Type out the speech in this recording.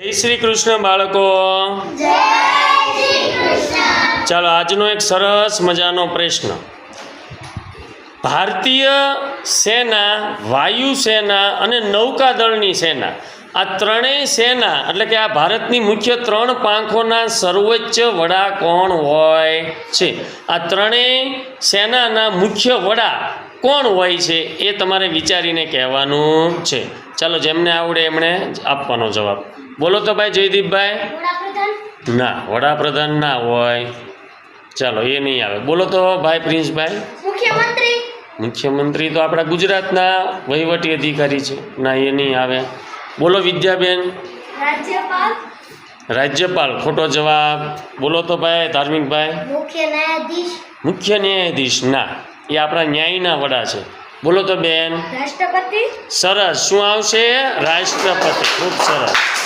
જય શ્રી કૃષ્ણ બાળકો. ચાલો આજનો એક સરસ મજાનો પ્રશ્ન. ભારતીય સેના વાયુ સેના અને નૌકાદળની સેના. આ ત્રણેય સેના એટલે કે આ ભારતની મુખ્ય ત્રણ પાંખોના સર્વોચ્ચ વડા કોણ હોય છે? આ ત્રણેય સેનાના મુખ્ય વડા કોણ હોય છે એ તમારે વિચારીને કહેવાનું છે. ચાલો જેમને આવડે એમણે આપવાનો જવાબ. બોલો તો ભાઈ જયદીપભાઈ. ના વડાપ્રધાન ના હોય. ચાલો એ નહીં આવે. બોલો તો ભાઈ પ્રિન્સભાઈ. મુખ્યમંત્રી? મુખ્યમંત્રી તો આપણા ગુજરાતના વહીવટી અધિકારી છે. ના એ નહીં આવે. બોલો વિદ્યાબેન. રાજ્યપાલ? રાજ્યપાલ ખોટો જવાબ. બોલો તો ભાઈ ધાર્મિકભાઈ. મુખ્ય ન્યાયાધીશ? મુખ્ય ન્યાયાધીશ ના. એ આપણા ન્યાયના વડા છે. બોલો તો બેન. રાષ્ટ્રપતિ? સરસ. શું આવશે? રાષ્ટ્રપતિ. ખૂબ સરસ.